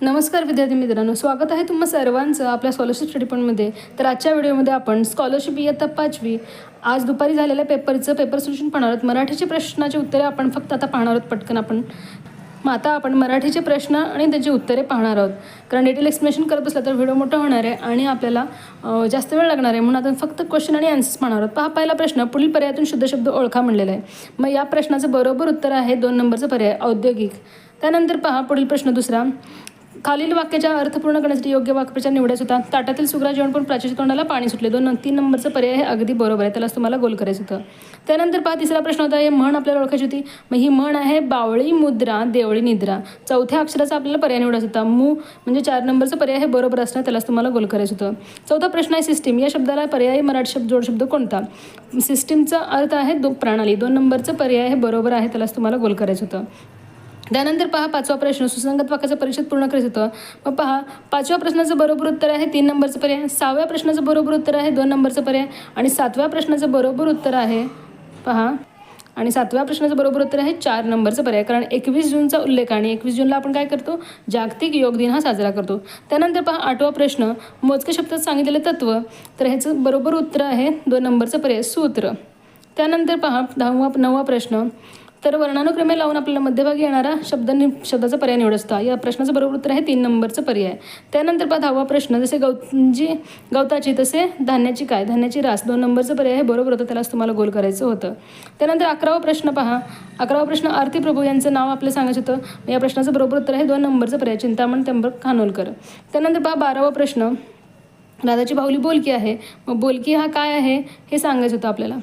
नमस्कार विद्यार्थी मित्रांनो स्वागत आहे तुम्हा सर्वांचं आपल्या स्कॉलरशिप स्टडी पॉईंटमध्ये तर आजच्या व्हिडिओमध्ये आपण स्कॉलरशिप इयत्ता पाचवी आज दुपारी झालेल्या पेपरचं पेपर सोल्युशन पाहणार आहोत. मराठीचे प्रश्नाचे उत्तरे आपण फक्त आता पाहणार आहोत पटकन आपण. मग आता आपण मराठीचे प्रश्न आणि त्याची उत्तरे पाहणार आहोत. कारण डिटेल एक्सप्लेनेशन करत असलं तर व्हिडिओ मोठा होणार आहे आणि आपल्याला जास्त वेळ लागणार आहे. म्हणून आपण फक्त क्वेश्चन आणि आन्सर्स पाहणार आहोत. पहा पहिला प्रश्न पुढील पर्यायातून शुद्ध शब्द ओळखा म्हणलेला आहे. मग या प्रश्नाचं बरोबर उत्तर आहे दोन नंबरचं पर्याय औद्योगिक. त्यानंतर पहा पुढील प्रश्न दुसरा. खालील वाक्याच्या अर्थ पूर्ण करण्यासाठी योग्य वाक्यप्रचार निवडायचा होता. ताटातील सुग्रा जेवण पण प्राचीच्या तोंडाला पाणी सुटले. दोन तीन नंबरचा पर्याय हे अगदी बरोबर आहे. त्यालाच तुम्हाला गोल करायचं होतं. त्यानंतर पहा तिसरा प्रश्न होता हे म्हण आपल्याला ओळखायची होती. मग ही म्हण आहे बावळी मुद्रा देवळी निद्रा. चौथ्या अक्षराचा आपल्याला पर्याय निवडायचा होता. मू म्हणजे चार नंबरचा पर्याय हे बरोबर असणार त्यालाच तुम्हाला गोल करायचं होतं. चौथा प्रश्न आहे सिस्टीम. या शब्दाला पर्यायी मराठी शब्द जोड शब्द कोणता? सिस्टीमचा अर्थ आहे दो प्रणाली. दोन नंबरचं पर्याय हे बरोबर आहे त्यालाच तुम्हाला गोल करायचं होतं. त्यानंतर पहा पाचवा प्रश्न. सुसंगत वाक्याचा परिच्छेद पूर्ण करायचं होतं. मग पहा पाचव्या प्रश्नाचं बरोबर उत्तर आहे तीन नंबरचं पर्याय. सहाव्या प्रश्नाचं बरोबर उत्तर आहे दोन नंबरचं पर्याय. आणि सातव्या प्रश्नाचं बरोबर उत्तर आहे पहा. आणि सातव्या प्रश्नाचं बरोबर उत्तर आहे चार नंबरचं पर्याय. कारण एकवीस जूनचा उल्लेख आणि एकवीस जूनला आपण काय करतो? जागतिक योग दिन हा साजरा करतो. त्यानंतर पहा आठवा प्रश्न. मोजके शब्दात सांगितलेलं तत्व. तर ह्याचं बरोबर उत्तर आहे दोन नंबरचं पर्याय सूत्र. त्यानंतर पहा दहावा नववा प्रश्न. तर वर्णानुक्रमे लावून आपल्याला मध्यभागी येणारा शब्द नि शब्दाचा पर्याय निवडसता. या प्रश्नाचं बरोबर उत्तर आहे तीन नंबरचं पर्याय. त्यानंतर पहा दहावा प्रश्न जसे गौ जी गवताची तसे धान्याची काय? धान्याची रास. दोन नंबरचं पर्याय हे बरोबर होतं त्यालाच तुम्हाला गोल करायचं होतं. त्यानंतर अकरावा प्रश्न पहा. अकरावा प्रश्न आरती प्रभू यांचं नाव आपलं सांगायचं होतं. या प्रश्नाचं बरोबर उत्तर आहे दोन नंबरचं पर्याय. चिंतामण त्र्यंबक खानोलकर. त्यानंतर पहा बारावा प्रश्न. दादाची बाहुली बोलकी आहे. मग बोलकी हा काय आहे हे सांगायचं होतं आपल्याला.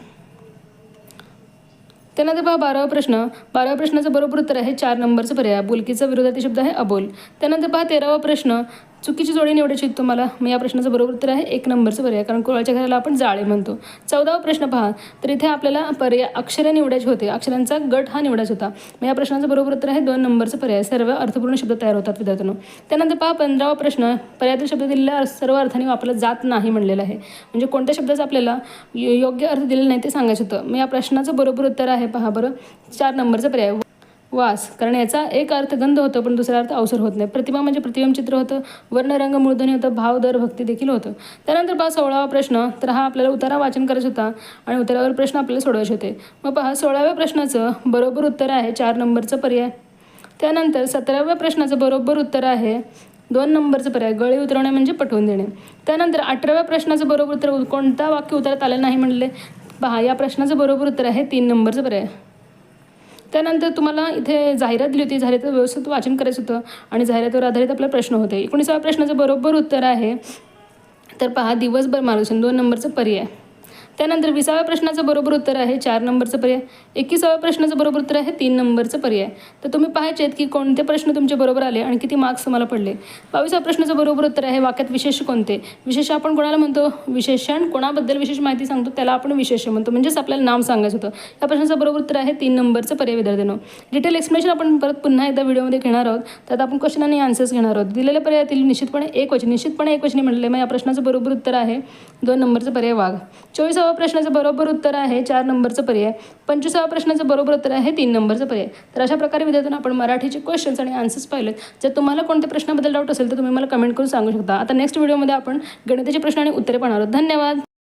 त्यानंतर पहा बारावा प्रश्न. बाराव्या प्रश्नाचं बरोबर उत्तर आहे चार नंबरचं पर्याय. बोलकीचा विरोधार्थी शब्द आहे अबोल. त्यानंतर पहा तेरावा प्रश्न. चुकीची जोडी निवडायची तुम्हाला. मग या प्रश्नाचं बरोबर उत्तर आहे एक नंबरचं पर्याय. कारण कुळाच्या घराला आपण जाळे म्हणतो. चौदावा प्रश्न पहा. तर इथे आपल्याला पर्याय अक्षरे निवडायचे होते. अक्षरांचा गट हा निवडायचा होता. मग या प्रश्नाचं बरोबर उत्तर आहे दोन नंबरचं पर्याय. सर्व अर्थपूर्ण शब्द तयार होतात विद्यार्थ्यांना. त्यानंतर पहा पंधरावा प्रश्न. पर्यायातील शब्द दिलेल्या सर्व अर्थाने वापरला जात नाही म्हणलेलं आहे. म्हणजे कोणत्या शब्दाचा आपल्याला योग्य अर्थ दिलेला नाही ते सांगायचं होतं. मग या प्रश्नाचं बरोबर उत्तर आहे पहा बरं. चार नंबरचा पर्याय. वास कारण याचा एक अर्थ गंध होतो पण दुसरा अर्थ अवसर होत नाही. प्रतिमा म्हणजे प्रतिबिंब चित्र होतं वर्णरंग मूर्धनी होतं भाव दर भक्ती देखील होतं. त्यानंतर पहा सोळावा प्रश्न. तर हा आपल्याला उतारा वाचन करायचा होता आणि उतारावर प्रश्न आपल्याला सोडवायचे होते. मग पहा सोळाव्या प्रश्नाचं बरोबर उत्तर आहे चार नंबरचं पर्याय. त्यानंतर सतराव्या प्रश्नाचं बरोबर उत्तर आहे दोन नंबरचं पर्याय गळी उतरवणे म्हणजे पटवून देणे. त्यानंतर अठराव्या प्रश्नाचं बरोबर उत्तर कोणता वाक्य उतरत आलं नाही म्हणले? पहा या प्रश्नाचं बरोबर उत्तर आहे तीन नंबरचं पर्याय. त्यानंतर तुम्हाला इथे जाहिरात दिली होती जाहिरात व्यवस्थित वाचन करायचं होतं आणि जाहिरातीवर आधारित आपला प्रश्न होते. एकोणीसाव्या प्रश्नाचं बरोबर उत्तर आहे तर पहा दिवसभर मार्गदर्शन दोन नंबरचं पर्याय. त्यानंतर विसाव्या प्रश्नाचं बरोबर उत्तर आहे चार नंबरचं पर्याय. एकविसाव्या प्रश्नाचं बरोबर उत्तर आहे तीन नंबरचं पर्याय. तर तुम्ही पाहायचे आहेत की कोणते प्रश्न तुमचे बरोबर आले आणि किती मार्क्स तुम्हाला पडले. बावीसाव्या प्रश्नाचं बरोबर उत्तर आहे वाक्यात विशेष कोणते? विशेष आपण कोणाला म्हणतो? विशेषण कोणाबद्दल विशेष माहिती सांगतो? त्याला आपण विशेष म्हणतो. म्हणजेच आपल्याला नाव सांगायचं होतं. या प्रश्नाचं बरोबर उत्तर आहे तीन नंबरचं पर्याय विद्यार्थ्यांनो. डिटेल एक्सप्लेनेशन आपण परत पुन्हा एकदा व्हिडिओमध्ये घेणार आहोत. त्यात आपण क्वेश्चन आणि आन्सर्स घेणार आहोत. दिलेल्या पर्यायातील निश्चितपणे एक वचन. निश्चितपणे एक वचनी म्हटले मग या प्रश्नाचं बरोबर उत्तर आहे. दोन नंबरचं पर्याय वाघ. चोवीसाव्या प्रश्नाचं बरोबर उत्तर आहे चार नंबरचं पर्याय. पंचवीसाव्या प्रश्नाचं बरोबर उत्तर आहे तीन नंबरचं पर्याय. तर अशा प्रकारे विद्यार्थ्यांना आपण मराठीचे क्वेश्चन्स आणि आन्सर्स पाहिलेत. जर तुम्हाला कोणत्या प्रश्नाबद्दल डाऊट असेल तर तुम्ही मला कमेंट करून सांगू शकता. आता नेक्स्ट व्हिडिओमध्ये आपण गणिताचे प्रश्न आणि उत्तरे पाहणार आहोत. धन्यवाद!